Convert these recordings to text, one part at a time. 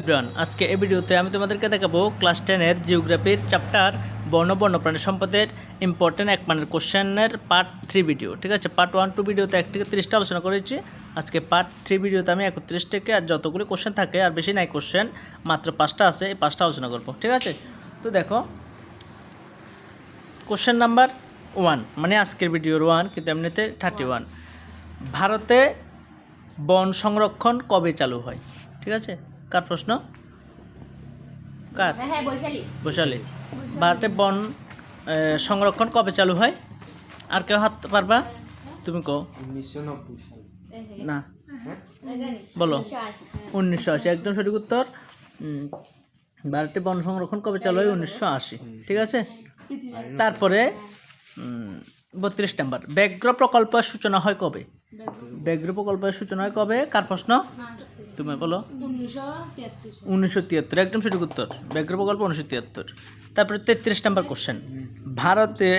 Everyone আজকে এই ভিডিওতে আমি তোমাদেরকে দেখাবো ক্লাস টেনের জিওগ্রাফির চ্যাপ্টার বর্ণ প্রাণী সম্পদের ইম্পর্টেন্ট এক মানের কোশ্চেনের পার্ট থ্রি ভিডিও ঠিক আছে? পার্ট ওয়ান টু ভিডিওতে এক থেকে তিরিশটা আলোচনা করেছি। আজকে পার্ট থ্রি ভিডিওতে আমি একত্রিশ থেকে আর যতগুলো কোশ্চেন থাকে, আর বেশি নাই কোশ্চেন মাত্র পাঁচটা আছে, এই পাঁচটা আলোচনা করব, ঠিক আছে? তো দেখো কোশ্চেন নাম্বার ওয়ান মানে আজকের ভিডিওর ওয়ান কিন্তু এমনিতে থার্টি ওয়ান ভারতে বন সংরক্ষণ কবে চালু হয়, ঠিক আছে? কার প্রশ্ন? কার? হ্যাঁ বৈশালী। বৈশালী। ভারতে বন সংরক্ষণ কবে চালু হয়? আর কেউ হাত পারবা? তুমি কো উনিশশো নব্বই না। বলো। উনিশশো আশি একদম সঠিক উত্তর। ভারতে বন সংরক্ষণ কবে চালু হয়? উনিশশো আশি ঠিক আছে? তারপরে বত্রিশ নাম্বার। ব্যাঘ্র প্রকল্পের সূচনা হয় কবে? ব্যাঘ্র প্রকল্পের সূচনা হয় কবে? কার প্রশ্ন? তুমি বলো। উনিশশো তিয়াত্তর একদম সঠিক উত্তর। ব্যাঘ্র প্রকল্প উনিশশো তিয়াত্তর তারপরে তেত্রিশ নাম্বার কোশ্চেন ভারতে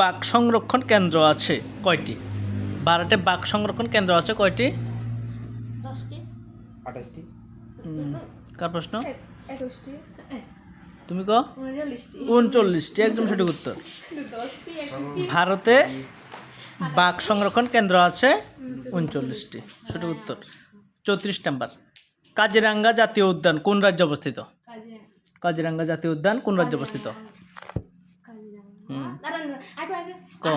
বাঘ সংরক্ষণ কেন্দ্র আছে কয়টি? ভারতে বাঘ সংরক্ষণ কেন্দ্র আছে কয়টি? কার প্রশ্ন? তুমি কো উনচল্লিশটি। একদম সঠিক উত্তর। ভারতে বাঘ সংরক্ষণ কেন্দ্র আছে উনচল্লিশটি সঠিক উত্তর। চৌত্রিশ নাম্বার। কাজিরাঙ্গা জাতীয় উদ্যান কোন রাজ্যে অবস্থিত? কাজে কাজিরাঙ্গা জাতীয় উদ্যান কোন রাজ্যে অবস্থিত? কো।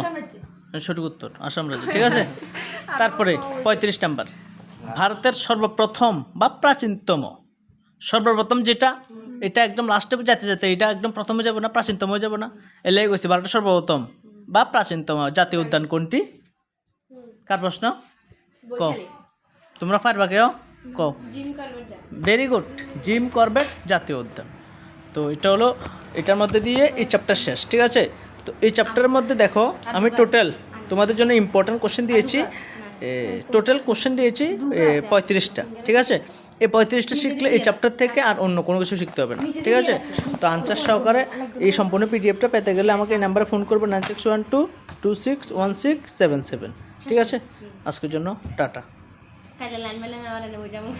সঠিক উত্তর আসাম রাজ্য ঠিক আছে? তারপরে পঁয়ত্রিশ নাম্বার। ভারতের সর্বপ্রথম বা প্রাচীনতম সর্বপ্রথম যেটা এটা একদম লাস্টে যেতে যেতে এটা একদম প্রথমে যাব না প্রাচীনতম হয়ে যাব না? এলে গেছি ভারতের সর্বপ্রথম বা প্রাচীনতম জাতীয় উদ্যান কোনটি? কার প্রশ্ন? বৈশালী। তোমরা পারবা কেউ? কো ভেরি গুড জিম করবেট জাতীয় উদ্যান। তো এটা হলো এটার মধ্যে দিয়ে এই চ্যাপ্টার শেষ ঠিক আছে? তো এই চ্যাপ্টারের মধ্যে দেখো আমি টোটাল তোমাদের জন্য ইম্পর্টেন্ট কোশ্চেন দিয়েছি। টোটাল কোশ্চেন দিয়েছি পঁয়ত্রিশটা ঠিক আছে? এই পঁয়ত্রিশটা শিখলে এই চ্যাপ্টার থেকে আর অন্য কোনো কিছু শিখতে হবে না ঠিক আছে? তো আনসার সহকারে এই সম্পূর্ণ পিডিএফটা পেতে গেলে আমাকে এই নাম্বারে ফোন করবে nine six one two two six one six seven seven ঠিক আছে? আজকের জন্য টাটা। కళ్ళ నన్మల నవరని భుజము